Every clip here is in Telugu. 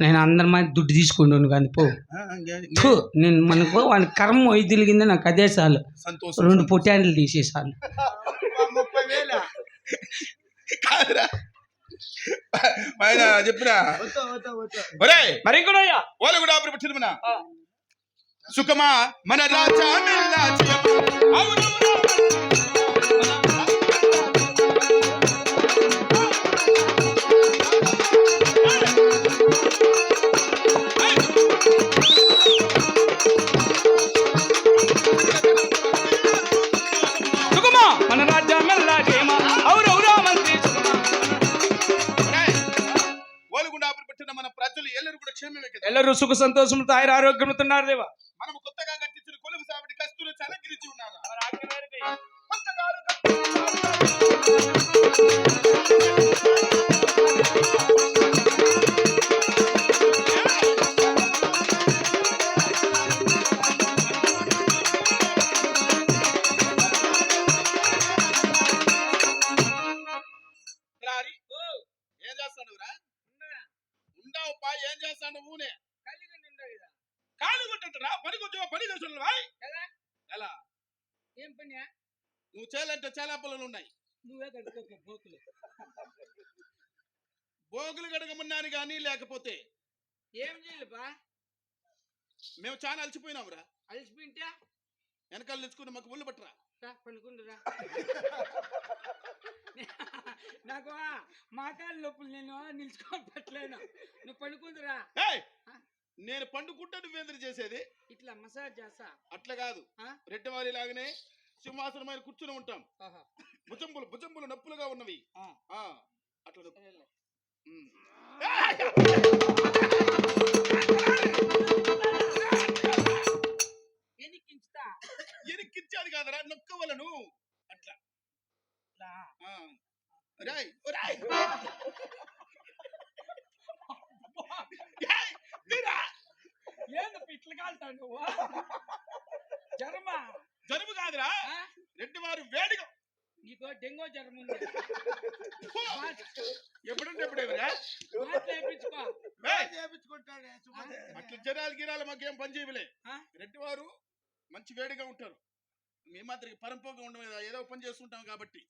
నేను అందరి మీద దుడ్డు తీసుకుంటాను కానీ పో. నేను మనకు వాని కర్మ తిరిగింది నాకు అదే చాలు. సంతోషం రెండు వేల? కాదురా. ఆయన చెప్పిన? మరి కూడా అప్పుడు పెట్టిన సుఖమా మన రాజా ಎಲ್ಲರೂ సుఖ సంతోషంతో ఆయన ఆరోగ్యంతున్నారు దేవా మనము కొత్తగా కట్టించిన కొలువు సావిడి కస్తూరి చలగిరిచి ఉన్నారు ఏం నువ్వు చేయాలంటే చాలా పనులు ఉన్నాయి. నువ్వే కట్టుకో పోతులు భోగులు గడగమన్నాను కానీ లేకపోతే ఏం చేయలేపా మేము చాలా అలసిపోయినావురా అలసిపోయింటే? వెనకాల తెచ్చుకుని మాకు ఒళ్ళు పట్టరా? పనుకుండురా నాకు మా కాళ్ళ నొప్పులు నేను నిలుచుకొని పట్టలేను. నువ్వు ఏయ్! నేను పండుకుంటే నువ్వేంద్ర చేసేది? ఇట్లా మసాజ్ చేస్తా. అట్లా కాదు. ఆ? రెడ్డివారి లాగానే సింహాసనం మీద కూర్చుని ఉంటాం. భుజంబులు భుజంబులు నొప్పులుగా ఉన్నవి. అట్లా ఎనిక్కించేది కాదురా నొక్కవలను. అట్లా. ఏయ్, మీరా? ఏంది పిట్లు కాలుతావు జరుపు కాదురా. ఆ? రెడ్డివారు వేడిగా. నీకు డెంగో జ్వరం ఉంది. ఎప్పుడంటే వేయించుకో. అట్లా జనాలు గిరాలు మాకేం పని చేయలే ఆ? రెడ్డివారు మంచి వేడిగా ఉంటారు. మేము మాత్రం పరంపోగా ఉండడం కదా, ఏదో పని చేస్తుంటాం కాబట్టి.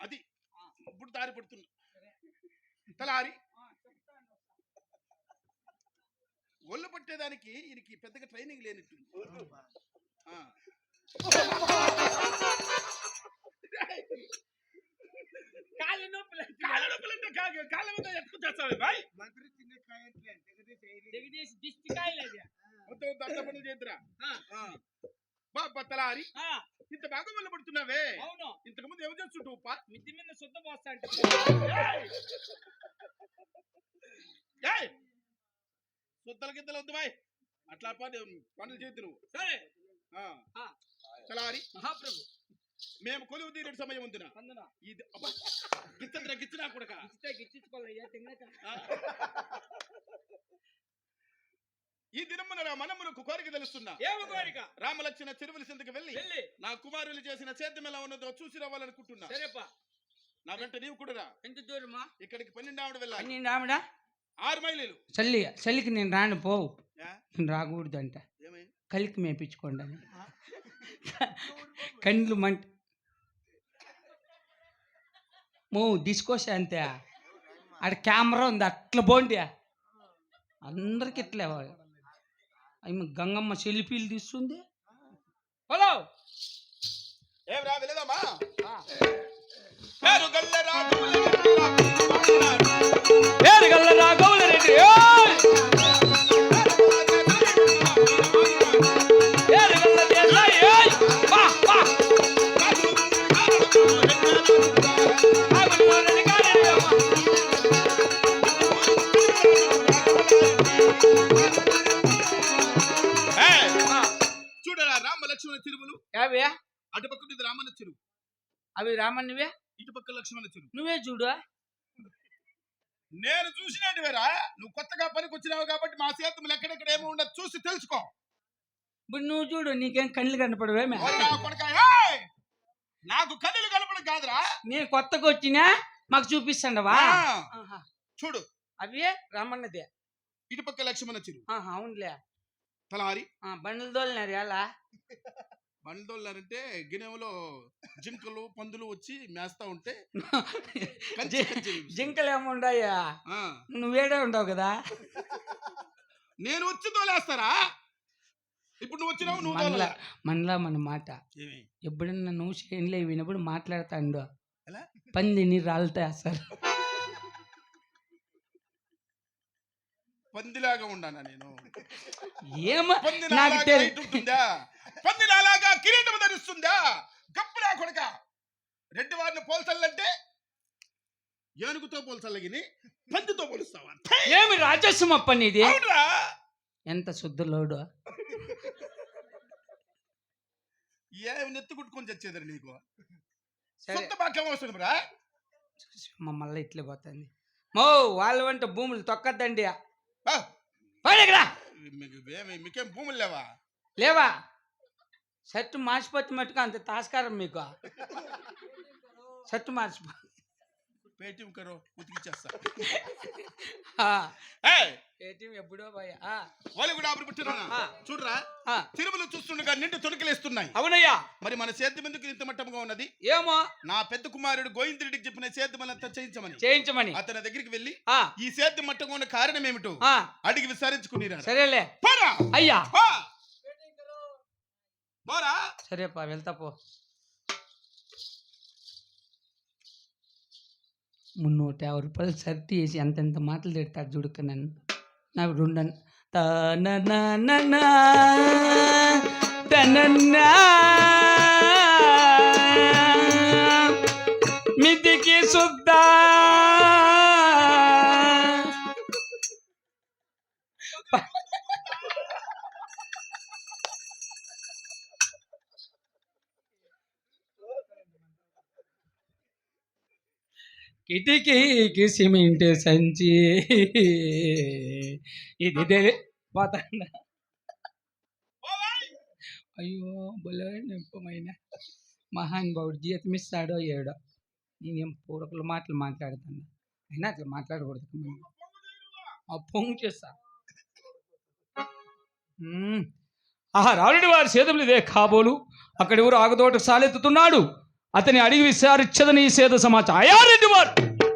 అది. ఇప్పుడు దారి పడుతుంది. సరే. తలారి. ఒళ్ళు పట్టేదానికి ఈయనకి పెద్దగా ట్రైనింగ్ లేనట్టుంది. ఆ. కాళ్ళు నొప్పులు కాళ్ళ నొప్పులంటే కా- కాళ్ళ మీద ఎక్కువ చేస్తావే బాయ్. దిగదీసి దిష్టి కాయలు అది. వద్దు వద్దు అట్లా పనులు చేద్దురా ఆ, ఆ. బా తలారి ఆ, ఇంత బాగా ఒళ్ళు పడుతున్నావే. అవును. ఇంతకు ముందు ఏం చేస్తుంటావు పా మిద్ది మీద శుద్ధ పోస్తా అంటే. ఏయ్! సుద్దల గిద్దలు వద్దు బాయ్. అట్లా పని పనులు చేద్దు నువ్వు. సరే. తలారి మహాప్రభు. మేము కొలువు తీరే సమయం ఉందిన ఇది గిచ్చదురా గిచ్చినా తిన్నాక. ఈ దినమున మనమునకు కోరిక తెలుస్తున్నా. ఏమి కోరిక? రామలక్ష్మణ చెరువుల సింతకు వెళ్ళి వెళ్ళి. నా కుమారులు చేసిన సేద్యం ఎలా ఉన్నదో చూసి రావాలనుకుంటున్నా. సరేపా. నా వెంట నీవు కూడా ఎంత దూరమా? ఇక్కడికి పన్నెండు ఆవిడ వెళ్ళాలి. రాముడా ఆరు మైలీలు. చల్లి చలికి నేను రాను పోవు? నేను రాకూడదంట. ఏమై కలికి మేపించుకోండి అని. కండ్లు మంట మో డిస్కోస్ అంతే. ఆడ కెమెరా ఉంది అట్లా పోండి. అందరికి ఇట్లే అమ్మ గంగమ్మ సెల్ఫీలు తీస్తుంది. హలో! ఏం రా. పేరు గల్ల రాఘవుల పేరు గల్ల చెరువు అవి రామన్నవే ఇటుపక్క లక్ష్మణ చెరువు నువ్వే చూడు నేను చూసినట్టు వేరా నువ్వు కొత్తగా పనికి వచ్చినావు కాబట్టి మా సేతములు ఎక్కడెక్కడ ఏమో ఉండదు. చూసి తెలుసుకో. ఇప్పుడు నువ్వు చూడు నీకేం కళ్ళు ఏయ్! నాకు కథలు కనపడం కాదురా. నేను కొత్తగా వచ్చినా మాకు చూపిస్తాండవా. చూడు. అవి రమ్మన్నది ఇటుపక్క లక్ష్మణ చెరువు అవునులే. తలారి. ఆ, బండ్లు తోలినారు ఎలా బండోళ్ళారంటే గినెంలో జింకలు పందులు వచ్చి మేస్తా ఉంటే జింకలు ఏముండయా ఆ, నువ్వేడే ఉండవు కదా? నేను వచ్చి తోలేస్తారా? ఇప్పుడు నువ్వు వచ్చినావు నువ్వు మనలా మన మాట? ఎప్పుడన్నా నువ్వు చేనులో వినప్పుడు మాట్లాడతాండు? పందిని రాలుతాయి అసలు పందిలాగా ఉండానా నేను? ఏమో నాకు ఉంటుందా? కిరీటం ధరిస్తుందా? గప్పురా కొడక. రెడ్డి వారిని పోల్చాలంటే ఏనుగుతో పోల్చల్లగిని పందితో పోలుస్తావా? ఏమి రాజస్వం అప్ప నీది? అవునరా. ఎంత శుద్ధులోడు ఏమి నెత్తి కుట్టుకొని చచ్చేదని నీకు? సొంత బాక్యం అవసరం రా. మమ్మల్ని ఇట్లే పోతుంది. మో వాళ్ళ వంట భూములు తొక్కద్దండి. ఆ, పోయినరా మీకు ఏమి- మీకేం భూములు లేవా లేవా షర్టు మార్చిపోతే మట్టుకు అంత తాస్కారం మీకు షర్టు మార్చిపో పేటీఎం కరో ఉతికిచ్చేస్తా. ఎప్పుడో వాళ్ళు కూడా అప్పుడు పుట్టినా. చూడరా? తిరుమల చూస్తుండగా నిండు తొణికలేస్తున్నాయి. అవునయ్యా. మరి మన సేద్యం ఎందుకు ఇంత మట్టముగా ఉన్నది? ఏమో. నా పెద్ద కుమారుడు గోవిందుడికి చెప్పిన సేద్యం అంతా చేయించమని. చేయించమని. అతని దగ్గరికి వెళ్ళి ఈ సేద్యం మట్టంగా ఉన్న కారణం ఏమిటో అడిగి విచారించుకుని సరేలే. పోరా. అయ్యా. పో. పోరా. సరేపా వెళ్తా పో. మున్నూట యాభై రూపాయలు సర్టి వేసి ఎంతెంత మాటలు తిడతాడు చూడక నన్ను నాకు రెండు అన్- మితికి సుద్దా కిటికీకి సిమెంట్ సంచి. ఇది తెలి పోతాండ అయ్యో బలే నింపమైన మహానుభావుడు జీతం ఇస్తాడో ఏడో. నేనేం పూరకుల మాటలు మాట్లాడుతాను? అయినా అట్లా మాట్లాడకూడదు ఆ పొంగు చేస్తా. ఆ ఆహా రాలుడి వారి సేదములు ఇదే కాబోలు. అక్కడి ఊరు ఆగదోట సాలెత్తుతున్నాడు. అతని అడిగి విచారించదని సేద సమాచారం. అయారెడ్డి వారు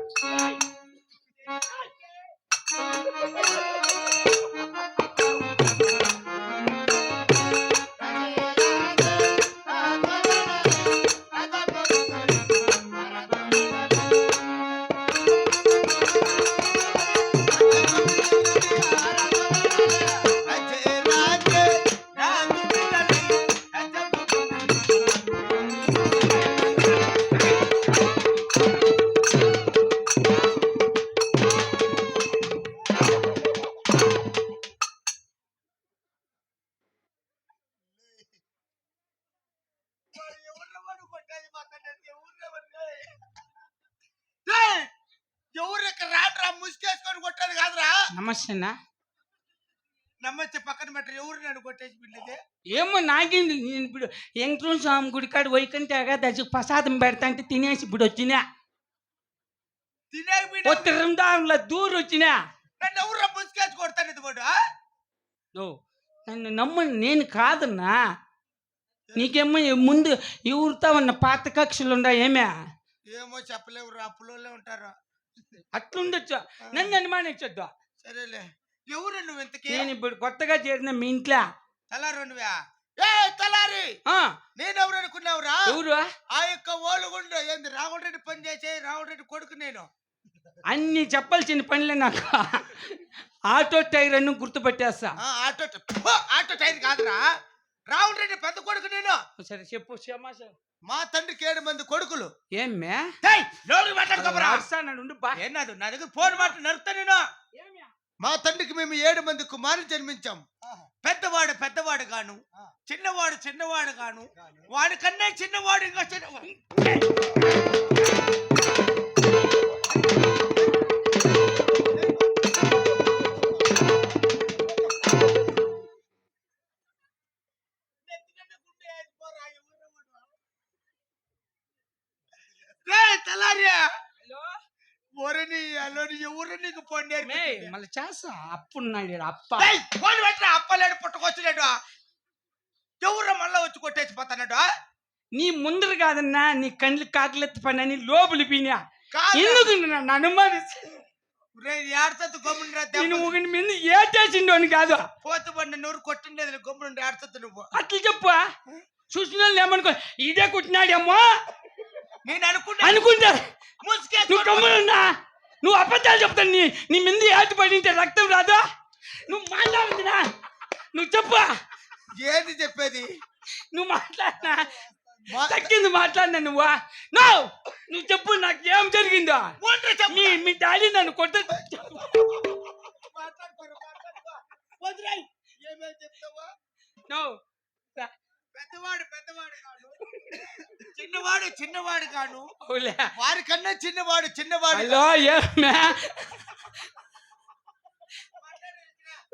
నమ్మచ్చే పక్కన పెట్టరు ఎవరు నన్ను కొట్టేసి పిల్లది ఏమో నాకేంది నేను ఇప్పుడు వెంకటేశ్వర స్వామి గుడి కాడ వైకుంఠ ఏకాదశి ప్రసాదం పెడతా అంటే తినేసి ఇప్పుడు వచ్చినా. తినేకి బిడ్డ ఉత్తరం దానిలో దూరం వచ్చినా. నన్ను ఎవరు ముసుకేసి కొడతాను ఇది కూడా నన్ను నమ్మ నేను కాదన్నా. నీకేమో ముందు ఎవరితో ఉన్న పాత కక్షలు ఉండా ఏమే? ఏమో చెప్పలేవు అప్పులోనే ఉంటారు. అట్లుండొచ్చు. నన్ను అనుమానించొద్దు. సరేలే. ఎవరు నువ్వు ఇంతకీ? నేను ఇప్పుడు కొత్తగా చేరిన మీ ఇంట్లో. తలారు నువ్వా? ఏ తలారి! నేనెవరు అనుకున్నావురా? ఎవరు? ఆ యొక్క ఓలుగుండు ఏంది? రాహుల్ రెడ్డి పని చేసే రాహుల్ రెడ్డి కొడుకు నేను. అన్ని చెప్పాల్సిన పనులే నాకు. ఆటో టైర్ అನ್ನು గుర్తుపట్టేస్తా. ఆ, ఆటో ట- ఫు, ఆటో టైర్ కాదురా. రాహుల్ రెడ్డి పెద్ద కొడుకు నేను. సరే చెప్పు క్షమాస మా తండ్రికి ఏడు మంది కొడుకులు. ఏమ్మే? ఏయ్, నోరు మాట్లాడుకోపరా. అరుస్తానండు బా. ఏనాదు నా దగ్గర ఫోన్ మాట నరుతా నేను. ఏమ్యా? మా తండ్రికి మేము ఏడు మంది కుమారులు జన్మించాం. పెద్దవాడు పెద్దవాడు గాను చిన్నవాడు చిన్నవాడు గాను వాడి కన్నా చిన్నవాడు ఇంకా చిన్నవాడు మళ్ళీ చేస్తా. అప్పుడు నాడు అప్ప. ఫోన్ పెట్టరా అప్పలేడు పుట్టుకొచ్చలేడు. ఎవరు మళ్ళా వచ్చి కొట్టేసి పోతానడు నీ ముందర కాదన్నా నీ కండ్లు కాకలెత్తి పని అని లోపలి పీనా ఎందుకు నన్ను ఒకటి మీద ఏటేసిండు అని కాదు నూరు కొట్టిండేది ఏడ్చద్దు నువ్వు. అట్లా చెప్పు చూసిన వాళ్ళు ఏమనుకో ఇదే కుట్టినాడేమో? నేను అనుకుంటా. అనుకుంటా నువ్వు నువ్వు అబద్ధాలు చెప్తాను నీ నీ మీద ఏటు పడింటే రక్తం రాదా? నువ్వు మాట్లాడుతున్నా. నువ్వు చెప్పు. ఏంది చెప్పేది? నువ్వు మాట్లాడినా తగ్గింది మాట్లాడినా నువ్వు? నో! నువ్వు చెప్పు నాకు ఏం జరిగిందో. మీ మీ డాడీ నన్ను కొట్ట నో! పెద్దవాడు పెద్దవాడు కాను చిన్నవాడు చిన్నవాడు కాను. వారి కన్నా చిన్నవాడు చిన్నవాడు